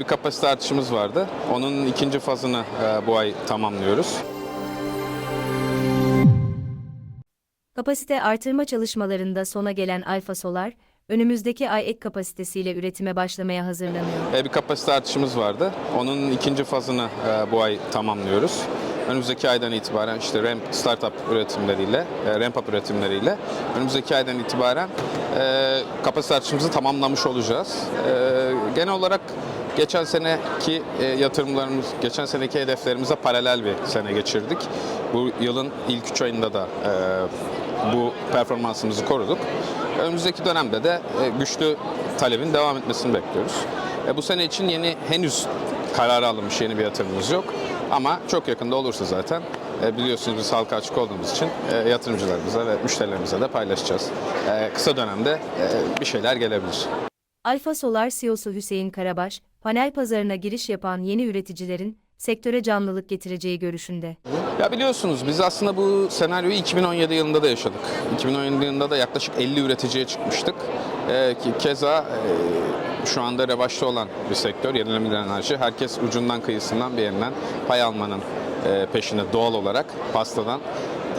Bir kapasite artışımız vardı. Onun ikinci fazını e, bu ay tamamlıyoruz. Kapasite artırma çalışmalarında sona gelen Alfa Solar, önümüzdeki ay ek kapasitesiyle üretime başlamaya hazırlanıyor. E, Bir kapasite artışımız vardı. Onun ikinci fazını e, bu ay tamamlıyoruz. Önümüzdeki aydan itibaren işte ramp startup üretimleriyle, e, ramp up üretimleriyle önümüzdeki aydan itibaren e, kapasite artışımızı tamamlamış olacağız. E, genel olarak geçen seneki e, yatırımlarımız, geçen seneki hedeflerimize paralel bir sene geçirdik. Bu yılın ilk üç ayında da e, bu performansımızı koruduk. Önümüzdeki dönemde de e, güçlü talebin devam etmesini bekliyoruz. Bu sene için yeni henüz kararı alınmış yeni bir yatırımımız yok. Ama çok yakında olursa zaten biliyorsunuz biz halka açık olduğumuz için yatırımcılarımıza ve müşterilerimize de paylaşacağız. Kısa dönemde bir şeyler gelebilir. Alfa Solar CEO'su Hüseyin Karabaş, panel pazarına giriş yapan yeni üreticilerin sektöre canlılık getireceği görüşünde. Ya biliyorsunuz biz aslında bu senaryoyu 2017 yılında da yaşadık. 2017 yılında da yaklaşık 50 üreticiye çıkmıştık. Ee, ki keza e, şu anda revaçta olan bir sektör yenilenebilir enerji. Herkes ucundan kıyısından bir yerinden pay almanın e, peşinde doğal olarak pastadan.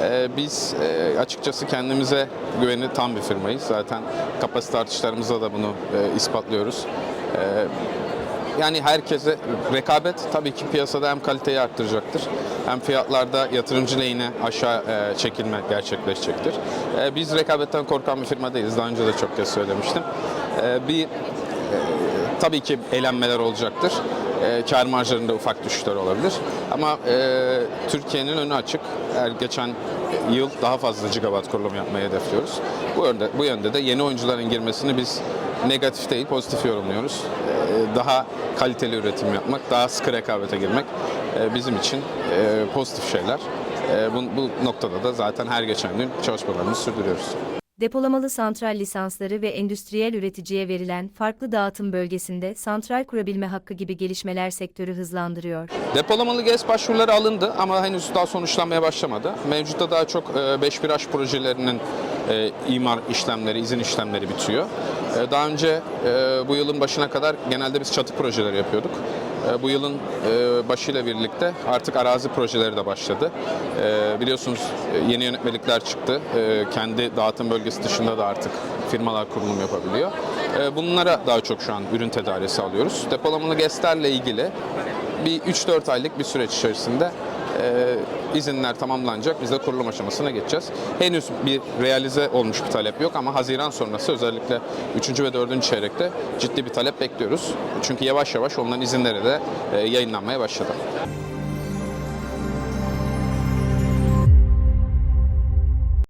Ee, biz e, açıkçası kendimize güveni tam bir firmayız. Zaten kapasite artışlarımızla da bunu e, ispatlıyoruz. Ee, yani herkese rekabet tabii ki piyasada hem kaliteyi arttıracaktır hem fiyatlarda yatırımcı lehine aşağı e, çekilme gerçekleşecektir. E, biz rekabetten korkan bir firma değiliz. Daha önce de çok kez söylemiştim. E, bir e, tabii ki eğlenmeler olacaktır. E, kar marjlarında ufak düşüşler olabilir. Ama e, Türkiye'nin önü açık. Her geçen yıl daha fazla gigawatt kurulum yapmayı hedefliyoruz. Bu yönde, bu yönde de yeni oyuncuların girmesini biz negatif değil pozitif yorumluyoruz. Ee, Daha kaliteli üretim yapmak, daha sıkı rekabete girmek e, bizim için e, pozitif şeyler. E, Bu, bu noktada da zaten her geçen gün çalışmalarımızı sürdürüyoruz. Depolamalı santral lisansları ve endüstriyel üreticiye verilen farklı dağıtım bölgesinde santral kurabilme hakkı gibi gelişmeler sektörü hızlandırıyor. Depolamalı GES başvuruları alındı ama henüz daha sonuçlanmaya başlamadı. Mevcutta daha çok 5-1H projelerinin e, imar işlemleri, izin işlemleri bitiyor. E, Daha önce e, bu yılın başına kadar genelde biz çatı projeleri yapıyorduk. E, Bu yılın başıyla birlikte artık arazi projeleri de başladı. Biliyorsunuz yeni yönetmelikler çıktı. Kendi dağıtım bölgesi dışında da artık firmalar kurulum yapabiliyor. Bunlara daha çok şu an ürün tedarisi alıyoruz. Depolamalı GES'lerle ilgili bir 3-4 aylık bir süreç içerisinde e, izinler tamamlanacak. Biz de kurulum aşamasına geçeceğiz. Henüz bir realize olmuş bir talep yok ama Haziran sonrası özellikle 3. ve 4. çeyrekte ciddi bir talep bekliyoruz. Çünkü yavaş yavaş onların izinleri de e, yayınlanmaya başladı.